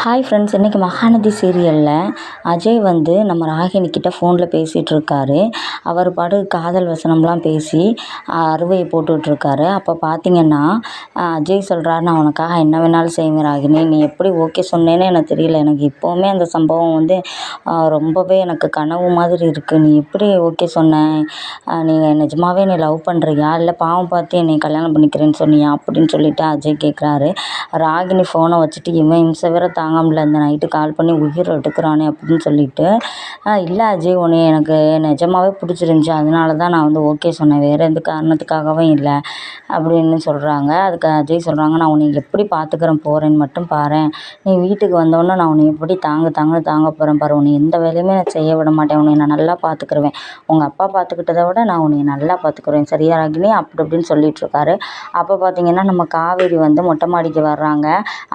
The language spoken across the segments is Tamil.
ஹாய் ஃப்ரெண்ட்ஸ் இன்றைக்கி மகாநதி சீரியலில் அஜய் வந்து நம்ம ராகினிக்கிட்ட ஃபோனில் பேசிகிட்ருக்காரு அவர் பாடு காதல் வசனம்லாம் பேசி அறுவையை போட்டுட்ருக்காரு அப்போ பார்த்தீங்கன்னா அஜய் சொல்கிறார் நான் உனக்காக என்ன வேணாலும் செய்வேன் ராகினி. நீ எப்படி ஓகே சொன்னேன்னு எனக்கு தெரியல. எனக்கு இப்போவுமே அந்த சம்பவம் வந்து ரொம்பவே எனக்கு கனவு மாதிரி இருக்குது நீ எப்படி ஓகே சொன்ன? நீ நிஜமாவே நீ லவ் பண்ணுறியா இல்லை பாவம் பார்த்து என்னை கல்யாணம் பண்ணிக்கிறேன்னு சொன்னியா? அப்படின்னு சொல்லிட்டு அஜய் கேட்குறாரு ராகினி ஃபோனை வச்சுட்டு இவன் இம்சை வேற தாங்க முடியல இந்த நைட்டு கால் பண்ணி உயிர் எடுக்கிறானே அப்படின்னு சொல்லிட்டு இல்லை அஜய் உன்னை எனக்கு நிஜமாவே பிடிச்சிருந்துச்சி. அதனால தான் நான் வந்து ஓகே சொன்னேன். வேறு எந்த காரணத்துக்காகவும் இல்லை அப்படின்னு சொல்கிறாங்க அதுக்கு அஜய் சொல்கிறாங்க நான் உன்னை எப்படி பார்த்துக்கிறேன்? போகிறேன்னு மட்டும் பாரேன் நீ வீட்டுக்கு வந்தோடனே நான் உன்னை எப்படி தாங்க தாங்கன்னு தாங்க போகிறேன் பாரு. உன்னை எந்த வேலையுமே நான் செய்ய விட மாட்டேன். உன்னை நான் நல்லா பார்த்துக்கிருவேன் உங்கள் அப்பா பார்த்துக்கிட்டதை விட நான் உன்னை நல்லா பார்த்துக்குருவேன் சரியா ராகினி? அப்படி இப்படின்னு சொல்லிகிட்ருக்காரு அப்போ பார்த்தீங்கன்னா நம்ம காவேரி வந்து மொட்டை மாடிக்கு வர்றாங்க.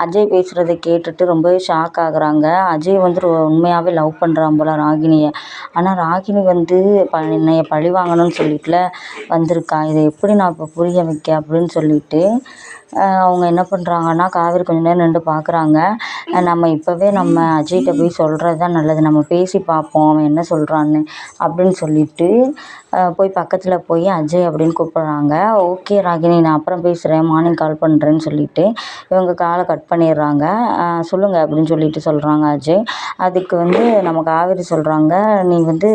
அஜய் பேசுகிறத கேட்டுட்டு ரொம்பவே ஷாக் ஆகுறாங்க. அஜய் வந்து உண்மையாகவே லவ் பண்ணுறான் போல் ராகினியை. ஆனால் ராகினி வந்து ப என்னைய பழி வாங்கணும்னு சொல்லிட்டுல வந்திருக்கா. இதை எப்படி நான் இப்போ புரிய வைக்க அப்படின்னு சொல்லிட்டு அவங்க என்ன பண்ணுறாங்கன்னா காவேரி கொஞ்ச நேரம் நின்று பார்க்குறாங்க நம்ம இப்போவே நம்ம அஜய்கிட்ட போய் சொல்கிறது தான் நல்லது. நம்ம பேசி பார்ப்போம் அவன் என்ன சொல்கிறான்னு அப்படின்னு சொல்லிட்டு போய் பக்கத்தில் போய் அஜய் அப்படின்னு கூப்பிட்றாங்க. ஓகே ராகினி நான் அப்புறம் பேசுகிறேன் மார்னிங் கால் பண்ணுறேன்னு சொல்லிட்டு இவங்க காலை கட் பண்ணிடுறாங்க. சொல்லுங்கள் அப்படின்னு சொல்லிட்டு சொல்கிறாங்க அஜய். அதுக்கு வந்து நம்ம காவேரி சொல்கிறாங்க நீ வந்து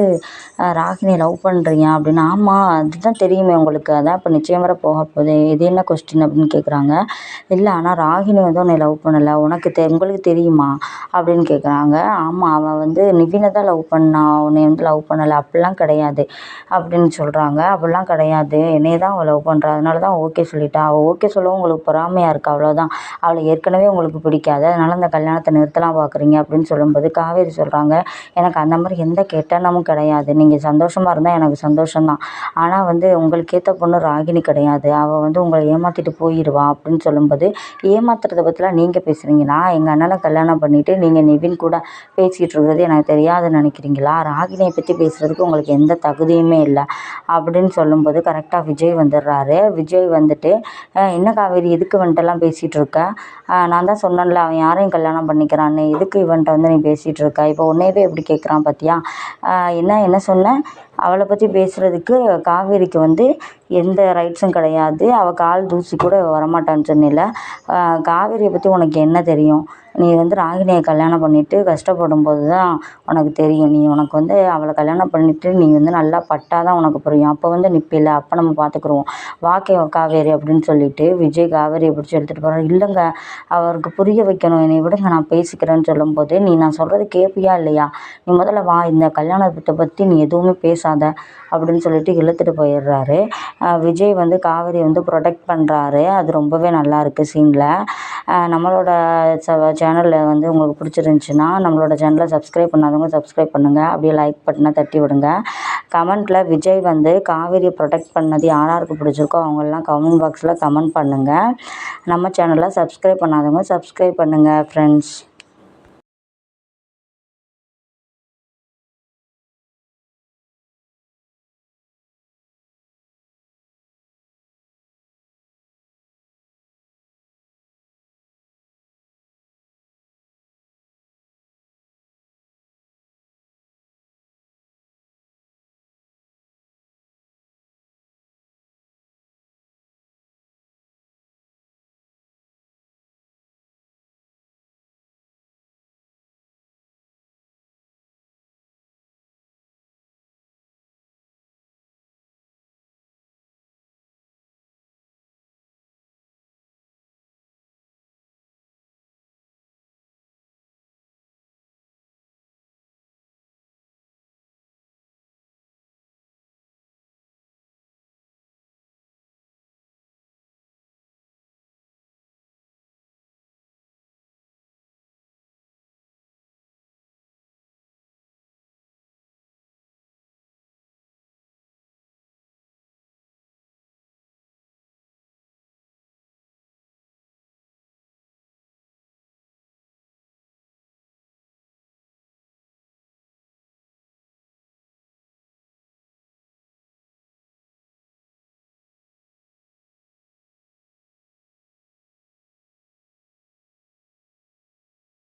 ராகினி லவ் பண்ணுறியா அப்படின்னு. ஆமாம் அதுதான் தெரியுமே உங்களுக்கு. அதான் இப்போ நிச்சயம் வர போக போகுது. இது என்ன கொஸ்டின் அப்படின்னு கேட்குறாங்க இல்லை ஆனால் ராகினி வந்து உன்னை லவ் பண்ணலை. உனக்கு தெ உங்களுக்கு தெரியுமா? அப்படின்னு கேட்குறாங்க. ஆமாம் அவன் வந்து நிவினை தான் லவ் பண்ணான் உன்னை வந்து லவ் பண்ணலை. அப்படிலாம் கிடையாது. அப்படின்னு சொல்கிறாங்க அப்படிலாம் கிடையாது. என்னைய தான் அவள் லவ் பண்ணுறா அதனால தான் ஓகே சொல்லிட்டா. அவள் ஓகே சொல்லவும் உங்களுக்கு பொறாமையாக இருக்குது அவ்வளோதான் அவளை ஏற்கனவே உங்களுக்கு பிடிக்காது. அதனால் அந்த கல்யாணத்தை நிறுத்தலாம் பார்க்குறீங்க அப்படின்னு சொல்லும்போது காவேரி சொல்கிறாங்க எனக்கு அந்த மாதிரி எந்த கெட்டனமும் கிடையாது. நீங்கள் சந்தோஷமாக இருந்தால் எனக்கு சந்தோஷம்தான். ஆனால் வந்து உங்களுக்கு ஏற்ற பொண்ணு ராகினி கிடையாது. அவள் வந்து உங்களை ஏமாற்றிட்டு போயிடுவா அப்படின்னு சொல்லும்போது ஏமாத்துறத பற்றிலாம் நீங்கள் பேசுகிறீங்களா எங்கள் அண்ணனை கல்யாணம் பண்ணிவிட்டு நீங்கள் நிவின் கூட பேசிகிட்டு இருக்கிறது எனக்கு தெரியாதுன்னு நினைக்கிறீங்களா? ராகினியை பற்றி பேசுகிறதுக்கு உங்களுக்கு எந்த தகுதியுமே இல்லை அப்படின்னு சொல்லும்போது கரெக்டாக விஜய் வந்துடுறாரு. விஜய் வந்துட்டு என்ன காவேரி எதுக்கு வந்துட்டெல்லாம் பேசிகிட்டு இருக்க? நான் தான் சொன்னேன்ல அவன் யாரையும் கல்யாணம் பண்ணிக்கிறான்னு. எதுக்கு இவன்ட்ட வந்து நீ பேசிகிட்டு இருக்க? இப்போ உன்னையவே எப்படி கேட்குறான் பார்த்தியா என்ன என்ன சொன்ன? அவளை பற்றி பேசுகிறதுக்கு காவேரிக்கு வந்து எந்த ரைட்ஸும் கிடையாது. அவள் கால் தூசி கூட வரமாட்டான்னு சொன்னேல்ல. காவேரியை பற்றி உனக்கு என்ன தெரியும்? நீ வந்து ராகினியை கல்யாணம் பண்ணிட்டு கஷ்டப்படும் போது தான் உனக்கு தெரியும். நீ உனக்கு வந்து அவளை கல்யாணம் பண்ணிட்டு நீ வந்து நல்லா பட்டால் தான் உனக்கு புரியும். அப்போ வந்து நிற்பில்ல அப்போ நம்ம பார்த்துக்குருவோம் வாக்கை காவேரி அப்படின்னு சொல்லிட்டு விஜய் காவேரியை பிடிச்சி எடுத்துகிட்டு போகிறார் இல்லைங்க அவருக்கு புரிய வைக்கணும். என்னை விடுங்க நான் பேசிக்கிறேன்னு சொல்லும்போது நீ நான் சொல்கிறது கேட்பியா இல்லையா? நீ முதல்ல வா இந்த கல்யாணத்தை பற்றி நீ எதுவுமே பேசாத அப்படின்னு சொல்லிட்டு இழுத்துட்டு போயிடுறாரு. விஜய் வந்து காவேரியை வந்து ப்ரொடெக்ட் பண்ணுறாரு அது ரொம்பவே நல்லா இருக்குது சீனில் நம்மளோட ச சேனலில் வந்து உங்களுக்கு பிடிச்சிருந்துச்சின்னா நம்மளோட சேனலை சப்ஸ்கிரைப் பண்ணாதவங்க சப்ஸ்கிரைப் பண்ணுங்கள் அப்படியே லைக் பட்டனை தட்டி விடுங்க. கமெண்ட்டில் விஜய் வந்து காவேரியை ப்ரொடெக்ட் பண்ணது யார் யாருக்கு பிடிச்சிருக்கோ அவங்கெல்லாம் கமெண்ட் பாக்ஸில் கமெண்ட் பண்ணுங்கள் நம்ம சேனலை சப்ஸ்கிரைப் பண்ணாதவங்க சப்ஸ்கிரைப் பண்ணுங்கள் ஃப்ரெண்ட்ஸ்